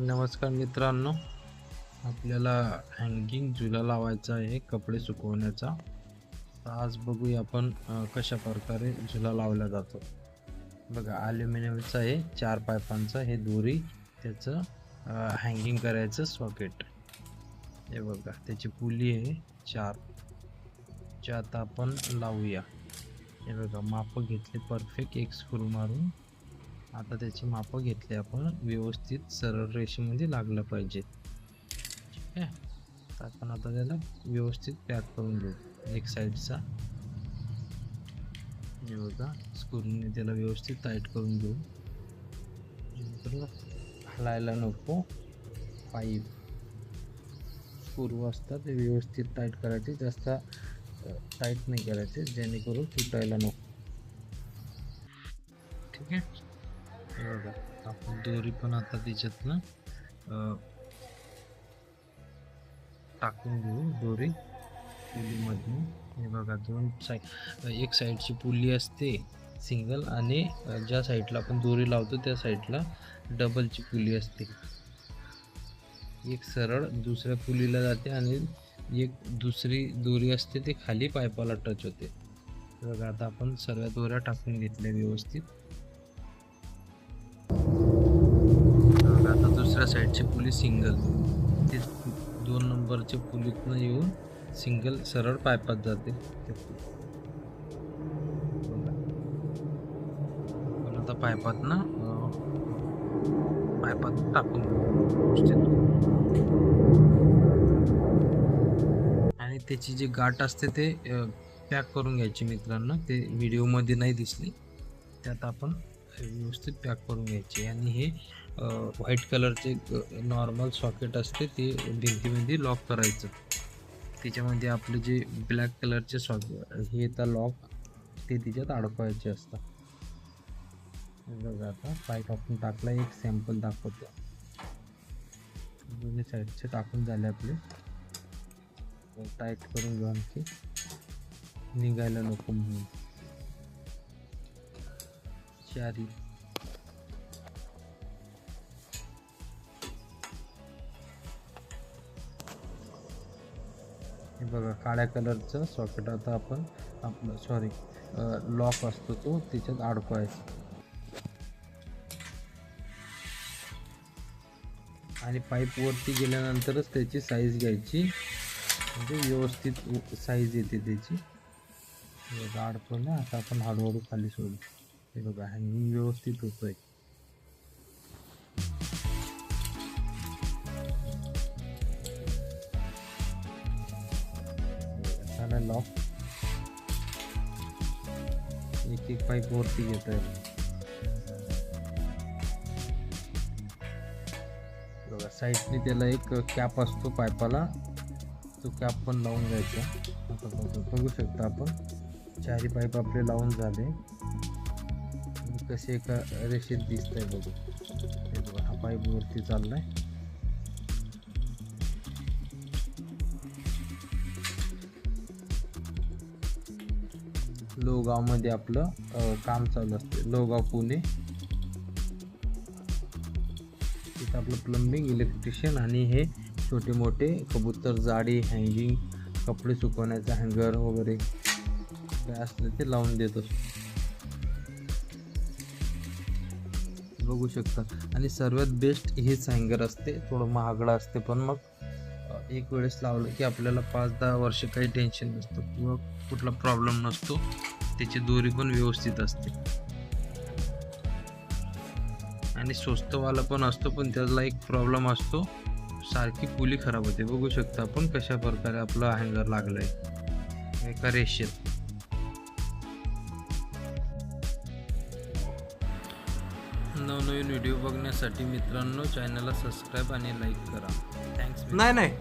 नमस्कार मित्रांनो. आपल्याला हँगिंग झुला लावायचा आहे कपडे सुकवण्याचा. तर आज बघूया आपण कशा प्रकारे झुला लावला जातो. बघा ॲल्युमिनियमचा आहे चार पायपांचा हे दोरी त्याचं हँगिंग करायचं सॉकेट हे बघा त्याची पुली आहे चार. चार आपण लावूया. हे बघा मापं घेतले परफेक्ट एक स्क्रू मारून. आता त्याची मापं घेतली आपण. व्यवस्थित सरळ रेषेमध्ये लागलं पाहिजे. ठीक आहे? तर आपण आता त्याला व्यवस्थित पॅक करून घेऊ. एक साईडचा. हे बघा स्क्रूने त्याला व्यवस्थित टाईट करून घेऊ. हलायला नको. पाईप स्क्रू असतात ते व्यवस्थित टाईट करायचे. जास्त टाईट नाही करायचे. जेणेकरून तुटायला नको. ठीक आहे? बघा आपण दोरी पण आता त्याच्यातनं टाकून घेऊ दोरी. पुलीमधून. हे बघा दोन साईड एक साईडची पुली असते सिंगल आणि ज्या साईडला आपण दोरी लावतो त्या साईडला डबलची पुली असते. एक सरळ दुसऱ्या पुलीला जाते आणि एक दुसरी दोरी असते ते खाली पायपाला टच होते. बघा आता आपण सर्व दोऱ्या टाकून घेतल्या व्यवस्थित. दुसऱ्या साईडचे पुली सिंगल. ते दोन नंबरच्या पुलीतनं येऊन सिंगल सरळ पायपात जाते. ते आता पायपात ना पायपात टाकून व्यवस्थित. आणि त्याची जी गाठ असते ते पॅक करून घ्यायची मित्रांनो. ते व्हिडिओमध्ये नाही दिसली. त्यात आपण व्यवस्थित पॅक करून घ्यायचे. आणि हे व्हाईट कलरचे नॉर्मल सॉकेट असते ते भिंतीमध्ये लॉक करायचं. त्याच्यामध्ये आपले जे ब्लॅक कलरचे सॉकेट हे येतात लॉक ते त्याच्यात अडकवायचे असतात. बघा आता पाईप आपण टाकला एक सॅम्पल दाखवतो. दोन्ही साईडचे टाकून झाले आपले. टाईट करून घेऊ आणखी. निघायला नको म्हणून. चारी. हे बघा काळ्या कलरचं सॉकेट आता आपण आपलं सॉरी लॉक असतो तो त्याच्यात अडकवायचा. आणि पाईपवरती गेल्यानंतरच त्याची साईज घ्यायची. म्हणजे व्यवस्थित साईज येते त्याची. बघा अडकवलं आता आपण हळूहळू खाली सोडू. हे बघा हँगिंग व्यवस्थित होतोय. झाला लॉक एक एक पाईप वरती घेत आहे बघा साईडने त्याला एक कॅप असतो पाईपाला. तो कॅप पण लावून जायचा आता बघू बघू शकता आपण. चारी पाईप आपले लावून झाले. कसे एका रेषेत दिसत आहे बघू हा पाईप वरती चाललाय. लोगावमध्ये आपलं काम चालू असते. लोगाव पुणे. तिथं आपलं प्लंबिंग इलेक्ट्रिशियन आणि हे छोटे मोठे कबूतर जाडी हँगिंग कपडे सुकवण्याचं हँगर वगैरे काय असलं ते लावून देत असतो. बघू शकता. आणि सर्वात बेस्ट हेच हँगर असते. थोडं महागडं असते पण मग एक वेळेस लावलं की आपल्याला पाच दहा वर्ष काही टेन्शन नसतं किंवा कुठला प्रॉब्लेम नसतो. त्याची दोरी पण व्यवस्थित असते. आणि स्वस्तवाला पण असतो पण त्याला एक प्रॉब्लेम असतो. सारखी पुली खराब होते. बघू शकता आपण कशा प्रकारे आपलं हँगर लागलंय. एका रेषेत नवनवीन व्हिडिओ बघण्यासाठी मित्रांनो चॅनलला सबस्क्राईब आणि लाईक करा. थँक्स नाही नाही.